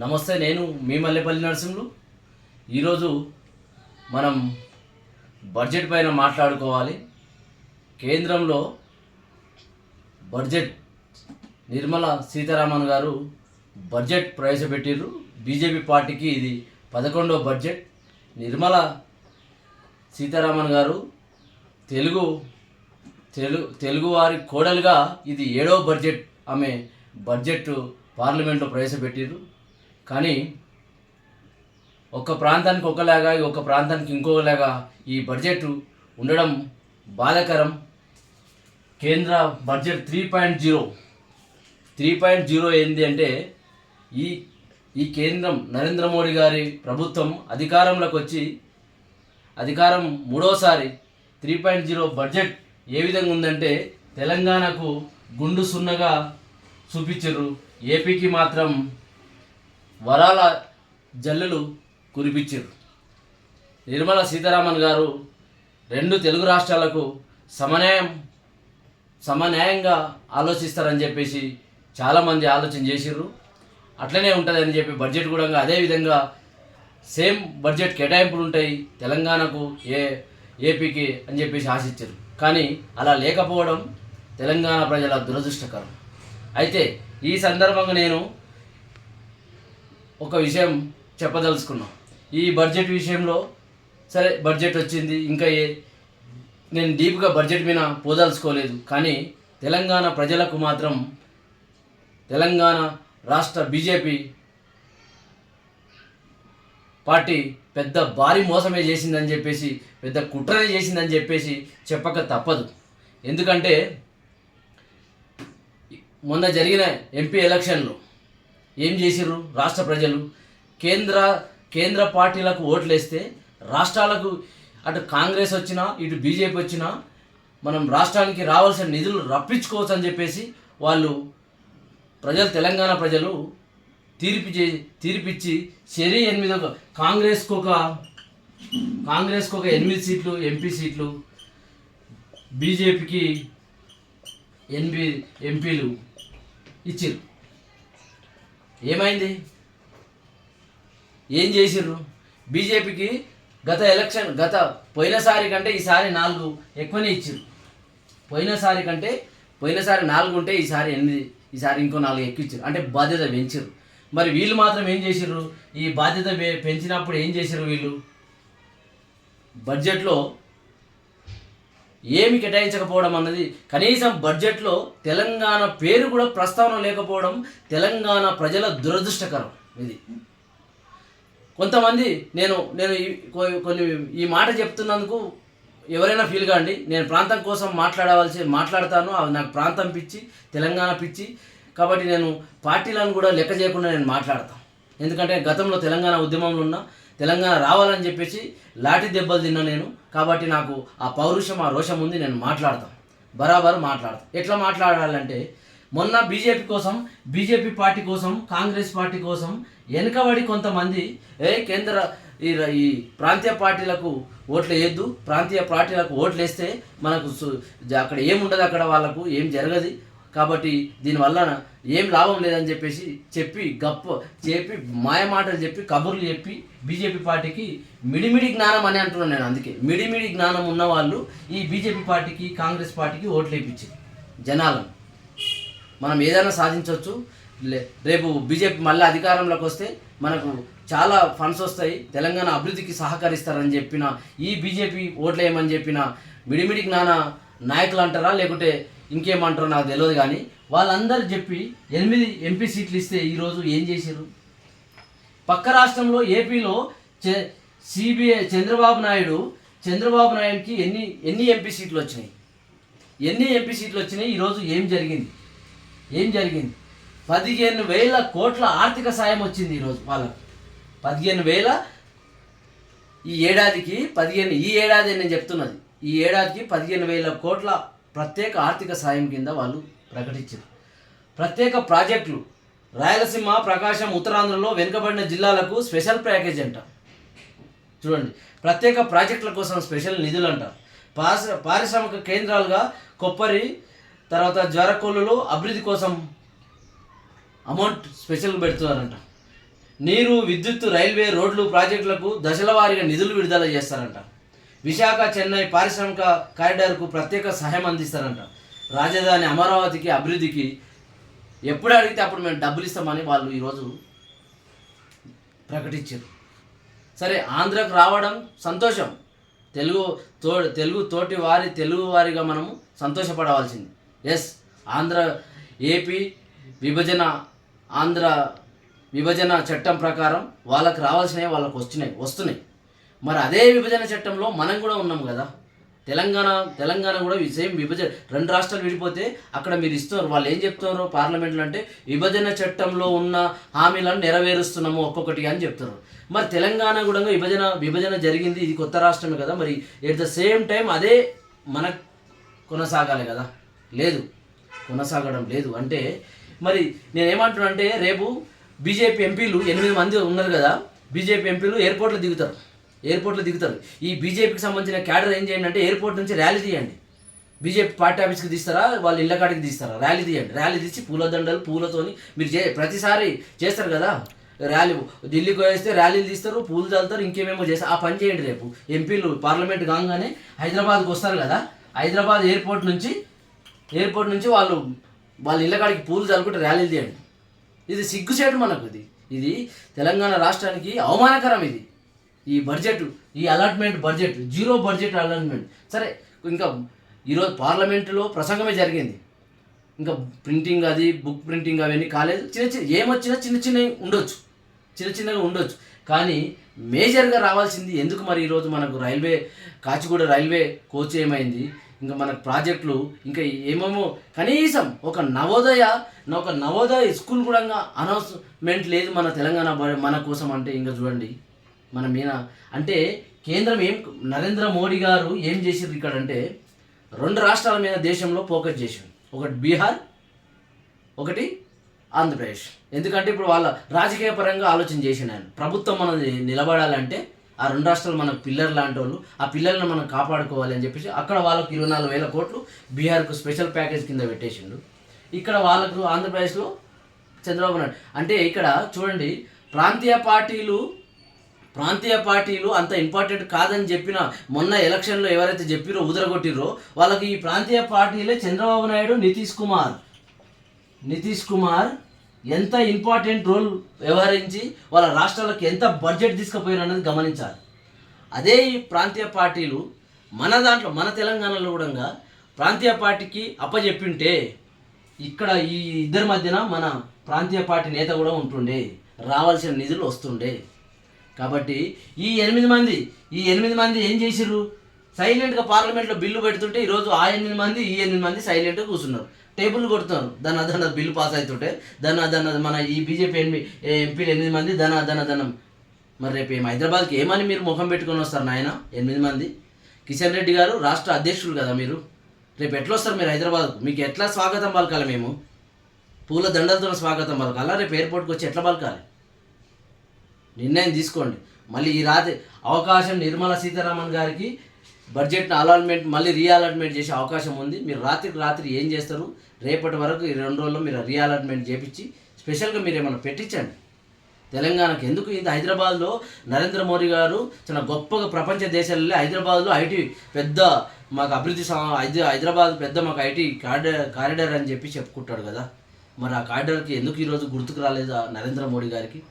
నమస్తే నేను మీ మల్లెపల్లి నరసింహులు. ఈరోజు మనం బడ్జెట్ పైన మాట్లాడుకోవాలి. కేంద్రంలో బడ్జెట్ నిర్మల సీతారామన్ గారు బడ్జెట్ ప్రవేశపెట్టిర్రు. బీజేపీ పార్టీకి ఇది పదకొండవ బడ్జెట్. నిర్మల సీతారామన్ గారు తెలుగు తెలుగు తెలుగువారి కోడలుగా ఇది ఏడవ బడ్జెట్. ఆమె బడ్జెట్ పార్లమెంట్లో ప్రవేశపెట్టిర్రు. కానీ ఒక ప్రాంతానికి ఒకలాగా ఒక ప్రాంతానికి ఇంకోలాగా ఈ బడ్జెట్ ఉండడం బాధాకరం. కేంద్ర budget three point zero three point zero ఏంటి అంటే ఈ ఈ కేంద్రం నరేంద్ర మోడీ గారి ప్రభుత్వం అధికారంలోకి వచ్చి అధికారం మూడోసారి త్రీ పాయింట్ జీరో బడ్జెట్ ఏ విధంగా ఉందంటే తెలంగాణకు గుండు సున్నగా చూపించరు. ఏపీకి మాత్రం వరాల జల్లులు కురిపించారు. నిర్మలా సీతారామన్ గారు రెండు తెలుగు రాష్ట్రాలకు సమన్యాయం సమన్యాయంగా ఆలోచిస్తారని చెప్పేసి చాలామంది ఆలోచన చేసిర్రు. అట్లనే ఉంటుందని చెప్పి బడ్జెట్ కూడా అదే విధంగా సేమ్ బడ్జెట్ కేటాయింపులు ఉంటాయి తెలంగాణకు ఏ ఏపీకి అని చెప్పేసి ఆశించారు. కానీ అలా లేకపోవడం తెలంగాణ ప్రజల దురదృష్టకరం. అయితే ఈ సందర్భంగా నేను ఒక విషయం చెప్పదలుచుకున్నాం. ఈ బడ్జెట్ విషయంలో సరే బడ్జెట్ వచ్చింది ఇంకా ఏ నేను డీప్గా బడ్జెట్ మీద పోదలుచుకోలేదు. కానీ తెలంగాణ ప్రజలకు మాత్రం తెలంగాణ రాష్ట్ర బీజేపీ పార్టీ పెద్ద భారీ మోసమే చేసిందని చెప్పేసి పెద్ద కుట్రనే చేసిందని చెప్పేసి చెప్పక తప్పదు. ఎందుకంటే మొన్న జరిగిన ఎంపీ ఎలక్షన్లో ఏం చేసిర్రు? రాష్ట్ర ప్రజలు కేంద్ర కేంద్ర పార్టీలకు ఓట్లేస్తే రాష్ట్రాలకు అటు కాంగ్రెస్ వచ్చినా ఇటు బీజేపీ వచ్చినా మనం రాష్ట్రానికి రావాల్సిన నిధులు రప్పించుకోవచ్చు అని చెప్పేసి వాళ్ళు ప్రజలు తెలంగాణ ప్రజలు తీర్పు చే తీర్పిచ్చి సరి ఎనిమిది ఒక కాంగ్రెస్కు ఒక కాంగ్రెస్కు ఒక ఎనిమిది సీట్లు ఎంపీ సీట్లు బీజేపీకి ఎనిమిది ఎంపీలు ఇచ్చారు ఏమైంది? ఏం చేసిర్రు? బీజేపీకి గత ఎలక్షన్ గత పోయినసారి కంటే ఈసారి నాలుగు ఎక్కువనే ఇచ్చిర్రు. పోయినసారి కంటే పోయినసారి నాలుగు ఉంటే ఈసారి ఎనిమిది ఈసారి ఇంకో నాలుగు ఎక్కువ ఇచ్చారు అంటే బాధ్యత పెంచారు మరి వీళ్ళు మాత్రం ఏం చేసిర్రు? ఈ బాధ్యత పెంచినప్పుడు ఏం చేసిర్రు వీళ్ళు? బడ్జెట్లో ఏమి కేటాయించకపోవడం అన్నది కనీసం బడ్జెట్లో తెలంగాణ పేరు కూడా ప్రస్తావన లేకపోవడం తెలంగాణ ప్రజల దురదృష్టకరం ఇది. కొంతమంది నేను నేను కొన్ని ఈ మాట చెప్తున్నందుకు ఎవరైనా ఫీల్ కాండి నేను ప్రాంతం కోసం మాట్లాడవలసి మాట్లాడతాను. అది నాకు ప్రాంతం పిచ్చి తెలంగాణ పిచ్చి. కాబట్టి నేను పార్టీలను కూడా లెక్క చేయకుండా నేను మాట్లాడతాను ఎందుకంటే గతంలో తెలంగాణ ఉద్యమంలో ఉన్న తెలంగాణ రావాలని చెప్పేసి లాఠీ దెబ్బలు తిన్నా నేను. కాబట్టి నాకు ఆ పౌరుషం ఆ రోషం ఉంది నేను మాట్లాడతాను బరాబర్ మాట్లాడతాను ఎట్లా మాట్లాడాలంటే మొన్న బీజేపీ కోసం బీజేపీ పార్టీ కోసం కాంగ్రెస్ పార్టీ కోసం వెనుకబడి కొంతమంది ఏ కేంద్ర ఈ ఈ ప్రాంతీయ పార్టీలకు ఓట్లు వేయద్దు ప్రాంతీయ పార్టీలకు ఓట్లు వేస్తే మనకు సు- అక్కడ ఏముండదు అక్కడ వాళ్ళకు ఏం జరగదు. కాబట్టి దీనివల్ల ఏం లాభం లేదని చెప్పేసి చెప్పి గప్ప చెప్పి మాయ మాటలు చెప్పి కబుర్లు చెప్పి బీజేపీ పార్టీకి మిడిమిడి జ్ఞానం అని అంటున్నాను నేను అందుకే. మిడిమిడి జ్ఞానం ఉన్న వాళ్ళు ఈ బీజేపీ పార్టీకి కాంగ్రెస్ పార్టీకి ఓట్లు వేయించారు జనాలను. మనం ఏదైనా సాధించవచ్చు. లే- రేపు బీజేపీ మళ్ళీ అధికారంలోకి వస్తే మనకు చాలా ఫండ్స్ వస్తాయి. తెలంగాణ అభివృద్ధికి సహకరిస్తారని చెప్పిన ఈ బీజేపీ ఓట్లేయమని చెప్పిన మిడిమిడి జ్ఞాన నాయకులు అంటారా? లేకుంటే ఇంకేమంటారో నాకు తెలియదు కానీ వాళ్ళందరూ చెప్పి ఎనిమిది ఎంపీ సీట్లు ఇస్తే ఈరోజు ఏం చేశారు పక్క రాష్ట్రంలో ఏపీలో సిబిఐ చంద్రబాబు నాయుడు చంద్రబాబు నాయుడుకి ఎన్ని ఎన్ని ఎంపీ సీట్లు వచ్చినాయి? ఎన్ని ఎంపీ సీట్లు వచ్చినాయి? ఈరోజు ఏం జరిగింది? ఏం జరిగింది? పదిహేను వేల కోట్ల ఆర్థిక సాయం వచ్చింది ఈరోజు వాళ్ళకు. పదిహేను వేల ఈ ఏడాదికి పదిహేను ఈ ఏడాది నేను చెప్తున్నది. ఈ ఏడాదికి పదిహేను వేల కోట్ల ప్రత్యేక ఆర్థిక సాయం కింద వాళ్ళు ప్రకటించారు. ప్రత్యేక ప్రాజెక్టులు. రాయలసీమ ప్రకాశం ఉత్తరాంధ్రలో వెనుకబడిన జిల్లాలకు స్పెషల్ ప్యాకేజ్ అంట. చూడండి. ప్రత్యేక ప్రాజెక్టుల కోసం స్పెషల్ నిధులు అంట పారిశ పారిశ్రామిక కేంద్రాలుగా కొప్పరి తర్వాత జ్వరకొల్లులో అభివృద్ధి కోసం అమౌంట్ స్పెషల్ పెడుతున్నారంట. నీరు విద్యుత్ రైల్వే రోడ్లు ప్రాజెక్టులకు దశల వారీగా నిధులు విడుదల చేస్తారంట. విశాఖ చెన్నై పారిశ్రామిక కారిడార్కు ప్రత్యేక సహాయం అందిస్తారంట. రాజధాని అమరావతికి అభివృద్ధికి ఎప్పుడు అడిగితే అప్పుడు మేము డబ్బులు ఇస్తామని వాళ్ళు ఈరోజు ప్రకటించారు. సరే ఆంధ్రకు రావడం సంతోషం. తెలుగు తో తెలుగు తోటి వారి తెలుగు వారిగా మనము సంతోషపడవలసింది. ఎస్ ఆంధ్ర ఏపీ విభజన ఆంధ్ర విభజన చట్టం ప్రకారం వాళ్ళకి రావాల్సినవి వాళ్ళకి వస్తున్నాయి వస్తున్నాయి. మరి అదే విభజన చట్టంలో మనం కూడా ఉన్నాం కదా. తెలంగాణ తెలంగాణ కూడా సేమ్ విభజన రెండు రాష్ట్రాలు విడిపోతే అక్కడ మీరు ఇస్తున్నారు. వాళ్ళు ఏం చెప్తున్నారు? పార్లమెంట్లో అంటే విభజన చట్టంలో ఉన్న హామీలను నెరవేరుస్తున్నాము ఒక్కొక్కటి అని చెప్తున్నారు. మరి తెలంగాణ కూడా విభజన విభజన జరిగింది. ఇది కొత్త రాష్ట్రమే కదా. మరి ఎట్ ద సేమ్ టైం అదే మన కొనసాగాలి కదా. లేదు. కొనసాగడం లేదు. అంటే మరి నేనేమంటున్నా అంటే రేపు బీజేపీ ఎంపీలు ఎనిమిది మంది ఉన్నారు కదా. బీజేపీ ఎంపీలు ఎయిర్పోర్ట్లో దిగుతారు. ఎయిర్పోర్ట్లో దిగుతారు. ఈ బీజేపీకి సంబంధించిన క్యాడర్ ఏం చేయండి అంటే ఎయిర్పోర్ట్ నుంచి ర్యాలీ తీయండి. బీజేపీ పార్టీ ఆఫీస్కి తీస్తారా? వాళ్ళ ఇళ్ళ కాడికి తీస్తారా? ర్యాలీ తీయండి. ర్యాలీ తీసి పూలదండలు పూలతోని మీరు చే ప్రతిసారి చేస్తారు కదా? ర్యాలీ ఢిల్లీకి వేస్తే ర్యాలీలు తీస్తారు పూలు చల్లుతారు ఇంకేమేమో చేస్తారు. ఆ పని చేయండి రేపు. ఎంపీలు పార్లమెంట్ కాగానే హైదరాబాద్కి వస్తారు కదా? హైదరాబాద్ ఎయిర్పోర్ట్ నుంచి ఎయిర్పోర్ట్ నుంచి వాళ్ళు వాళ్ళ ఇళ్ళ కాడికి పూలు చల్లుకుంటే ర్యాలీలు తీయండి. ఇది సిగ్గుచేటు మనకు ఇది. ఇది తెలంగాణ రాష్ట్రానికి అవమానకరం ఇది. ఈ బడ్జెట్ ఈ allotment budget zero budget allotment. సరే ఇంకా ఈరోజు పార్లమెంటులో ప్రసంగమే జరిగింది. ఇంకా ప్రింటింగ్ అది బుక్ ప్రింటింగ్ అవన్నీ కాలేదు. చిన్న చిన్న ఏమొచ్చినా చిన్న చిన్నవి ఉండొచ్చు. చిన్న చిన్నగా ఉండొచ్చు. కానీ మేజర్గా రావాల్సింది ఎందుకు మరి ఈరోజు మనకు రైల్వే కాచిగూడ రైల్వే కోచ్ ఏమైంది? ఇంకా మన ప్రాజెక్టులు ఇంకా ఏమేమో కనీసం ఒక నవోదయ ఒక నవోదయ స్కూల్ కూడా అనౌన్స్మెంట్ లేదు మన తెలంగాణ మన కోసం అంటే ఇంకా చూడండి. మన మీనా. అంటే కేంద్రం ఏం నరేంద్ర మోడీ గారు ఏం చేసారు ఇక్కడ అంటే రెండు రాష్ట్రాల మీద దేశంలో ఫోకస్ చేసిండు. ఒకటి బీహార్ ఒకటి ఆంధ్రప్రదేశ్. ఎందుకంటే ఇప్పుడు వాళ్ళ రాజకీయ పరంగా ఆలోచన చేసిన ఆయన. ప్రభుత్వం మనది నిలబడాలంటే ఆ రెండు రాష్ట్రాలు మన పిల్లర్ లాంటి వాళ్ళు ఆ పిల్లల్ని మనం కాపాడుకోవాలి అని చెప్పేసి అక్కడ వాళ్ళకు ఇరవై నాలుగు వేల కోట్లు బీహార్కు స్పెషల్ ప్యాకేజ్ కింద పెట్టేసిండు. ఇక్కడ వాళ్ళకు ఆంధ్రప్రదేశ్లో చంద్రబాబు నాయుడు. అంటే ఇక్కడ చూడండి ప్రాంతీయ పార్టీలు ప్రాంతీయ పార్టీలు అంత ఇంపార్టెంట్ కాదని చెప్పిన మొన్న ఎలక్షన్లో ఎవరైతే చెప్పిరో ఉదరగొట్టిరో వాళ్ళకి ఈ ప్రాంతీయ పార్టీలే చంద్రబాబు నాయుడు నితీష్ కుమార్. నితీష్ కుమార్ ఎంత ఇంపార్టెంట్ రోల్ వ్యవహరించి వాళ్ళ రాష్ట్రాలకు ఎంత బడ్జెట్ తీసుకుపోయారన్నది గమనించాలి. అదే ఈ ప్రాంతీయ పార్టీలు మన దాంట్లో మన తెలంగాణలో కూడా ప్రాంతీయ పార్టీకి అప్పచెప్పింటే ఇక్కడ ఈ ఇద్దరి మధ్యన మన ప్రాంతీయ పార్టీ నేత కూడా ఉంటుండే రావాల్సిన నిధులు వస్తుండే. కాబట్టి ఈ ఎనిమిది మంది ఈ ఎనిమిది మంది ఏం చేసిర్రు? సైలెంట్గా పార్లమెంట్లో బిల్లు పెడుతుంటే ఈరోజు ఆ ఎనిమిది మంది ఈ ఎనిమిది మంది సైలెంట్గా కూర్చున్నారు. టేబుల్ కొడుతున్నారు. ధన ధన బిల్లు పాస్ అవుతుంటే ధన ధన మన ఈ బీజేపీ ఎనిమిది ఎంపీలు ఎనిమిది మంది ధన ధన ధనం. మరి రేపు ఏం హైదరాబాద్కి ఏమని మీరు ముఖం పెట్టుకొని వస్తారు నాయన? ఎనిమిది మంది. కిషన్ రెడ్డి గారు రాష్ట్ర అధ్యక్షులు కదా మీరు? రేపు ఎట్లా వస్తారు మీరు హైదరాబాద్కు? మీకు ఎట్లా స్వాగతం పలకాలి మేము? పూల దండలతో స్వాగతం పలకాలా? రేపు ఎయిర్పోర్ట్కి వచ్చి ఎట్లా పలకాలి? నిర్ణయం తీసుకోండి. మళ్ళీ ఈ రాత్రి అవకాశం నిర్మలా సీతారామన్ గారికి బడ్జెట్ అలాట్మెంట్ మళ్ళీ రీఅలాట్మెంట్ చేసే అవకాశం ఉంది. మీరు రాత్రికి రాత్రి ఏం చేస్తారు? రేపటి వరకు ఈ రెండు రోజుల్లో మీరు రీఅలాట్మెంట్ చేపించి స్పెషల్గా మీరు ఏమైనా పెట్టించండి. తెలంగాణకు ఎందుకు ఇంత హైదరాబాద్లో నరేంద్ర మోడీ గారు చాలా గొప్పగా ప్రపంచ దేశాలలో హైదరాబాద్లో ఐటీ పెద్ద మాకు అభివృద్ధి హైదరాబాద్ పెద్ద మాకు ఐటీ కారిడార్ కారిడార్ అని చెప్పి చెప్పుకుంటాడు కదా. మరి ఆ కారిడార్కి ఎందుకు ఈరోజు గుర్తుకు రాలేదు నరేంద్ర మోడీ గారికి?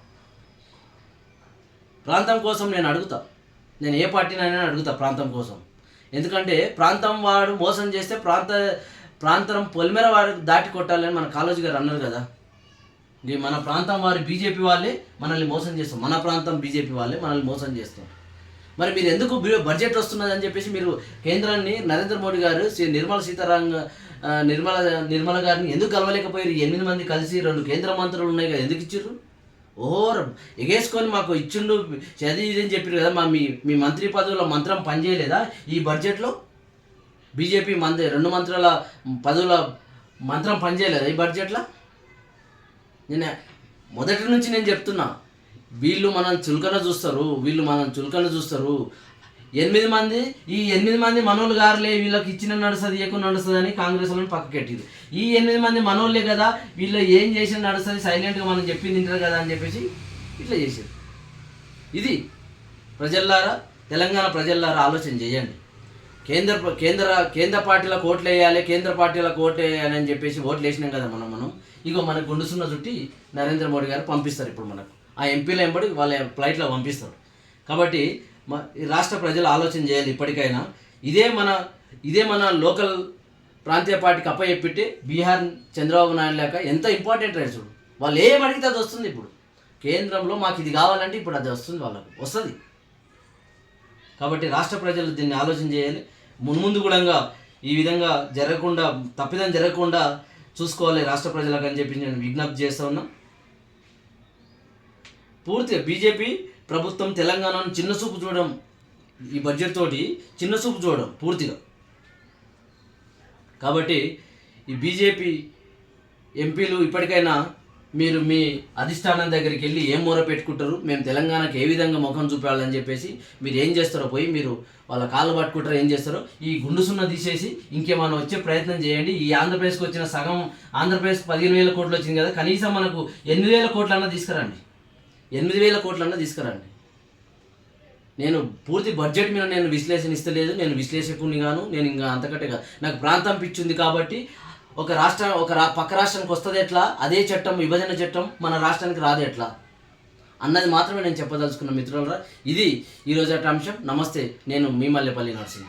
ప్రాంతం కోసం నేను అడుగుతా. నేను ఏ పార్టీనైనా అడుగుతా ప్రాంతం కోసం. ఎందుకంటే ప్రాంతం వాడు మోసం చేస్తే ప్రాంత ప్రాంతం పొలిమేర వారు దాటి కొట్టాలని మన కాలేజీ గారు అన్నారు కదా. మన ప్రాంతం వారి బీజేపీ వాళ్ళే మనల్ని మోసం చేస్తాం. మన ప్రాంతం బీజేపీ వాళ్ళే మనల్ని మోసం చేస్తాం. మరి మీరు ఎందుకు బడ్జెట్ బడ్జెట్ వస్తున్నదని చెప్పేసి మీరు కేంద్రాన్ని నరేంద్ర మోడీ గారు శ్రీ నిర్మల సీతారామన్ నిర్మల నిర్మల గారిని ఎందుకు కలవలేకపోయారు? ఎనిమిది మంది కలిసి రెండు కేంద్ర మంత్రులు ఉన్నాయి కదా ఎందుకు ఇచ్చారు ఓ ఎగేసుకొని మాకు ఇచ్చిండు చదివి ఇదని అని చెప్పారు కదా మా మీ మీ మంత్రి పదవుల మంత్రం పనిచేయలేదా? ఈ బడ్జెట్లో? బీజేపీ మంత్రి రెండు మంత్రుల పదవుల మంత్రం పనిచేయలేదా ఈ బడ్జెట్లో? నేను మొదటి నుంచి నేను చెప్తున్నా వీళ్ళు మనం చులకన చూస్తారు వీళ్ళు మనం చులకన చూస్తారు. ఎనిమిది మంది ఈ ఎనిమిది మంది మనోళ్ళు గారులే వీళ్ళకి ఇచ్చిన నడుస్తుంది ఎక్కువ నడుస్తుంది అని కాంగ్రెస్ వాళ్ళని పక్కకెట్టింది ఈ ఎనిమిది మంది మనోళ్ళే కదా వీళ్ళు ఏం చేసిన నడుస్తుంది సైలెంట్గా మనం చెప్పింది తింటారు కదా అని చెప్పేసి ఇట్లా చేశారు ఇది ప్రజల్లారా తెలంగాణ ప్రజల్లారా ఆలోచన చేయండి. కేంద్ర కేంద్ర కేంద్ర పార్టీలకు ఓట్లు వేయాలి కేంద్ర పార్టీలకు ఓట్లు వేయాలి అని చెప్పేసి ఓట్లు వేసినాం కదా మనం మనం. ఇగో మనకు గుండుసున్న చుట్టి నరేంద్ర మోడీ గారు పంపిస్తారు ఇప్పుడు మనకు. ఆ ఎంపీల ఎంబడి వాళ్ళ ఫ్లైట్లో పంపిస్తారు. కాబట్టి రాష్ట్ర ప్రజలు ఆలోచన చేయాలి ఇప్పటికైనా. ఇదే మన ఇదే మన లోకల్ ప్రాంతీయ పార్టీకి అప్పచెప్పితే బీహార్ చంద్రబాబు నాయుడు లేక ఎంత ఇంపార్టెంట్ రైట్ చూడు. వాళ్ళు ఏం అడిగితే అది వస్తుంది ఇప్పుడు. కేంద్రంలో మాకు ఇది కావాలంటే ఇప్పుడు అది వస్తుంది వాళ్ళకు. వస్తుంది. కాబట్టి రాష్ట్ర ప్రజలు దీన్ని ఆలోచన చేయాలి. మున్ముందు కూడా ఈ విధంగా జరగకుండా తప్పిదం జరగకుండా చూసుకోవాలి రాష్ట్ర ప్రజలకు అని చెప్పి నేను విజ్ఞప్తి చేస్తా ఉన్నా. పూర్తిగా బీజేపీ ప్రభుత్వం తెలంగాణను చిన్న చూపు చూడడం ఈ బడ్జెట్ తోటి చిన్న చూపు చూడడం పూర్తిగా. కాబట్టి ఈ బీజేపీ ఎంపీలు ఇప్పటికైనా మీరు మీ అధిష్టానం దగ్గరికి వెళ్ళి ఏం మూర పెట్టుకుంటారు? మేము తెలంగాణకు ఏ విధంగా ముఖం చూపాలని చెప్పేసి మీరు ఏం చేస్తారో పోయి మీరు వాళ్ళ కాళ్ళు పట్టుకుంటారో ఏం చేస్తారో ఈ గుండు సున్న తీసేసి ఇంకేమైనా వచ్చే ప్రయత్నం చేయండి. ఈ ఆంధ్రప్రదేశ్కి వచ్చిన సగం ఆంధ్రప్రదేశ్ పదిహేను వేల కోట్లు వచ్చింది కదా కనీసం మనకు ఎనిమిది వేల కోట్లన్నా తీసుకురండి. ఎనిమిది వేల కోట్లన్నా తీసుకురండి. నేను పూర్తి బడ్జెట్ మీద నేను విశ్లేషణ ఇస్తలేదు నేను విశ్లేషకుని గాను నేను ఇంకా అంతకంటే కాదు. నాకు ప్రాంతం పిచ్చింది కాబట్టి ఒక రాష్ట్ర ఒక రా పక్క రాష్ట్రానికి వస్తుంది ఎట్లా? అదే చట్టం విభజన చట్టం మన రాష్ట్రానికి రాదు ఎట్లా? అన్నది మాత్రమే నేను చెప్పదలుచుకున్న మిత్రులరా ఇది ఈరోజు అంశం. నమస్తే నేను మీ మల్లెపల్లి నరసింహ.